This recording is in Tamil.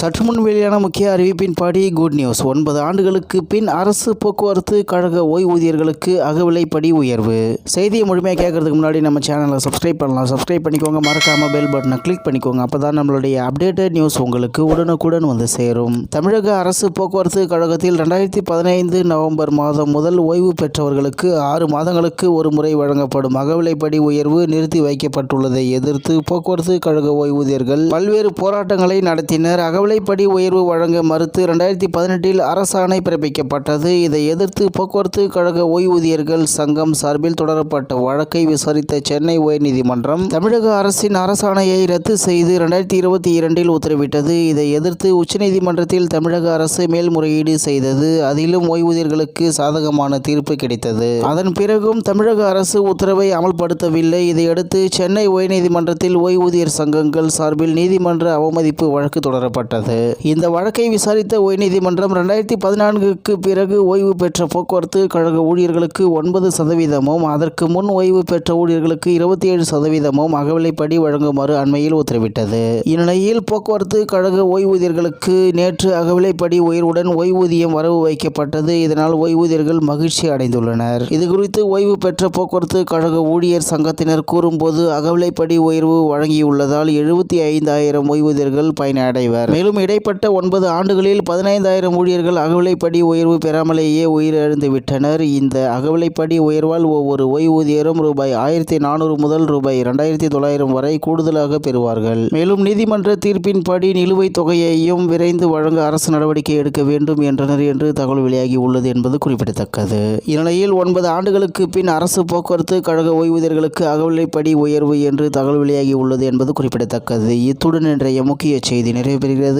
சற்று முன் வெளியான முக்கிய அறிவிப்பின்படி குட் நியூஸ் ஒன்பது ஆண்டுகளுக்கு பின் அரசு போக்குவரத்து கழக ஓய்வூதியர்களுக்கு அகவிலைப்படி உயர்வு. செய்தியை முழுமையாக கேட்கறதுக்கு முன்னாடி நம்ம சேனலை சப்ஸ்கிரைப் பண்ணலாம். சப்ஸ்கிரைப் பண்ணிக்கோங்க. மறக்காம பெல் பட்டனை கிளிக் பண்ணிக்கோங்க. அப்போ தான் நம்மளுடைய அப்டேட்டட் நியூஸ் உங்களுக்கு உடனுக்குடன் வந்து சேரும். தமிழக அரசு போக்குவரத்து கழகத்தில் ரெண்டாயிரத்தி பதினைந்து நவம்பர் மாதம் முதல் ஓய்வு பெற்றவர்களுக்கு ஆறு மாதங்களுக்கு ஒரு முறை வழங்கப்படும் அகவிலைப்படி உயர்வு நிறுத்தி வைக்கப்பட்டுள்ளதை எதிர்த்து போக்குவரத்து கழக ஓய்வூதியர்கள் பல்வேறு போராட்டங்களை நடத்தினர். விலைப்படி உயர்வு வழங்க மறுத்து ரெண்டாயிரத்தி பதினெட்டில் அரசாணை பிறப்பிக்கப்பட்டது. இதை எதிர்த்து போக்குவரத்து கழக ஓய்வூதியர்கள் சங்கம் சார்பில் தொடரப்பட்ட வழக்கை விசாரித்த சென்னை உயர்நீதிமன்றம் தமிழக அரசின் அரசாணையை ரத்து செய்து ரெண்டாயிரத்தி இருபத்தி இரண்டில் உத்தரவிட்டது. இதை எதிர்த்து உச்சநீதிமன்றத்தில் தமிழக அரசு மேல்முறையீடு செய்தது. அதிலும் ஓய்வூதியர்களுக்கு சாதகமான தீர்ப்பு கிடைத்தது. அதன் பிறகும் தமிழக அரசு உத்தரவை அமல்படுத்தவில்லை. இதையடுத்து சென்னை உயர்நீதிமன்றத்தில் ஓய்வூதியர் சங்கங்கள் சார்பில் நீதிமன்ற அவமதிப்பு வழக்கு தொடரப்பட்டது. இந்த வழக்கை விசாரித்த உயர்நீதிமன்றம் ரெண்டாயிரத்தி பதினான்குக்கு பிறகு ஓய்வு பெற்ற போக்குவரத்து கழக ஊழியர்களுக்கு ஒன்பது சதவீதமும் அதற்கு முன் ஓய்வு பெற்ற ஊழியர்களுக்கு இருபத்தி ஏழு சதவீதமும் அகவிலைப்படி வழங்குமாறு அண்மையில் உத்தரவிட்டது. இந்நிலையில் போக்குவரத்து கழக ஓய்வூதியர்களுக்கு நேற்று அகவிலைப்படி உயர்வுடன் ஓய்வூதியம் வரவு வைக்கப்பட்டது. இதனால் ஓய்வூதியர்கள் மகிழ்ச்சி அடைந்துள்ளனர். இதுகுறித்து ஓய்வு பெற்ற போக்குவரத்து கழக ஊழியர் சங்கத்தினர் கூறும்போது அகவிலைப்படி உயர்வு வழங்கியுள்ளதால் எழுபத்தி ஐந்தாயிரம் ஓய்வூதியர்கள் பயனடைவர். மேலும் இடைப்பட்ட ஒன்பது ஆண்டுகளில் பதினைந்தாயிரம் ஊழியர்கள் அகவிலைப்படி உயர்வு பெறாமலேயே உயிரிழந்து விட்டனர். இந்த அகவிலைப்படி உயர்வால் ஒவ்வொரு ஓய்வூதியரும் ரூபாய் ஆயிரத்தி நானூறு முதல் ரூபாய் இரண்டாயிரத்தி தொள்ளாயிரம் வரை கூடுதலாக பெறுவார்கள். மேலும் நீதிமன்ற தீர்ப்பின்படி நிலுவைத் தொகையையும் விரைந்து வழங்க அரசு நடவடிக்கை எடுக்க வேண்டும் என்றனர் என்று தகவல் வெளியாகி உள்ளது என்பது குறிப்பிடத்தக்கது. இந்நிலையில் ஒன்பது ஆண்டுகளுக்கு பின் அரசு போக்குவரத்து கழக ஓய்வூதியர்களுக்கு அகவிலைப்படி உயர்வு என்று தகவல் வெளியாகி உள்ளது என்பது குறிப்பிடத்தக்கது. இத்துடன் இன்றைய முக்கிய செய்தி நிறைவு பெறுகிறது.